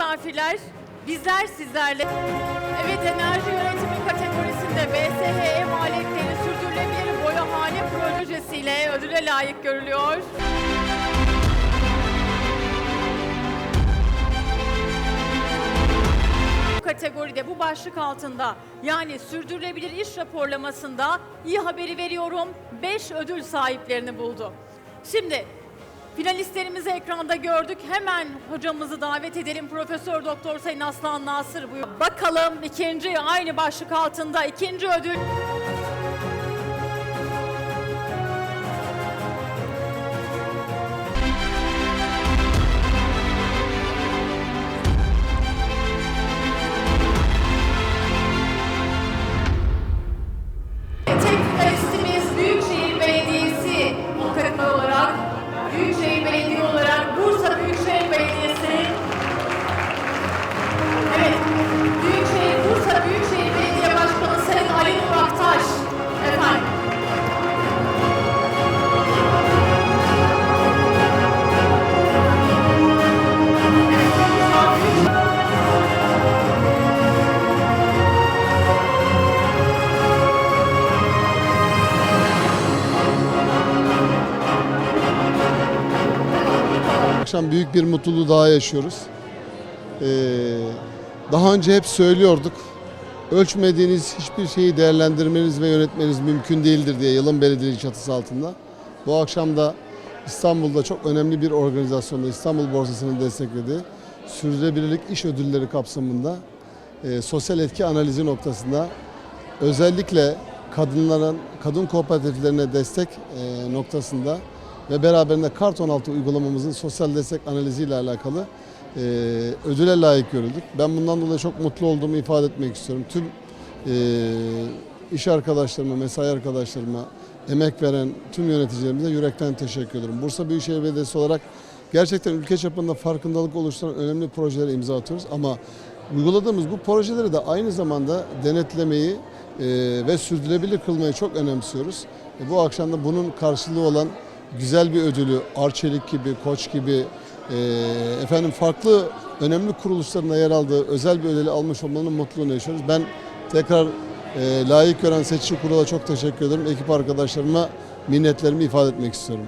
Misafirler, bizler sizlerle Evet enerji yönetimi kategorisinde BSHE maliyetleri sürdürülebilir boyahane projesiyle ödüle layık görülüyor. Bu kategoride bu başlık altında yani sürdürülebilir iş raporlamasında iyi haberi veriyorum 5 ödül sahiplerini buldu. Şimdi finalistlerimizi ekranda gördük. Hemen hocamızı davet edelim. Profesör Doktor Sayın Aslan Nasır buyur. Bakalım ikinci aynı başlık altında ikinci ödül Akşam büyük bir mutluluğu daha yaşıyoruz. Ee, daha önce hep söylüyorduk. Ölçmediğiniz hiçbir şeyi değerlendirmeniz ve yönetmeniz mümkün değildir diye yılın belediyeliği çatısı altında. Bu akşam da İstanbul'da çok önemli bir organizasyonda İstanbul Borsası'nın desteklediği sürdürülebilirlik iş ödülleri kapsamında e, sosyal etki analizi noktasında özellikle kadınların, kadın kooperatiflerine destek e, noktasında ve beraberinde Kart 16 uygulamamızın sosyal destek analiziyle alakalı e, ödüle layık görüldük. Ben bundan dolayı çok mutlu olduğumu ifade etmek istiyorum. Tüm e, iş arkadaşlarıma, mesai arkadaşlarıma, emek veren tüm yöneticilerimize yürekten teşekkür ederim. Bursa Büyükşehir Belediyesi olarak gerçekten ülke çapında farkındalık oluşturan önemli projelere imza atıyoruz ama uyguladığımız bu projeleri de aynı zamanda denetlemeyi ve sürdürülebilir kılmayı çok önemsiyoruz. E, bu akşam da bunun karşılığı olan güzel bir ödülü Arçelik gibi, Koç gibi e, efendim farklı önemli kuruluşlarında yer aldığı özel bir ödülü almış olmanın mutluluğunu yaşıyoruz. Ben tekrar e, layık gören seçici kurula çok teşekkür ederim. Ekip arkadaşlarıma minnetlerimi ifade etmek istiyorum.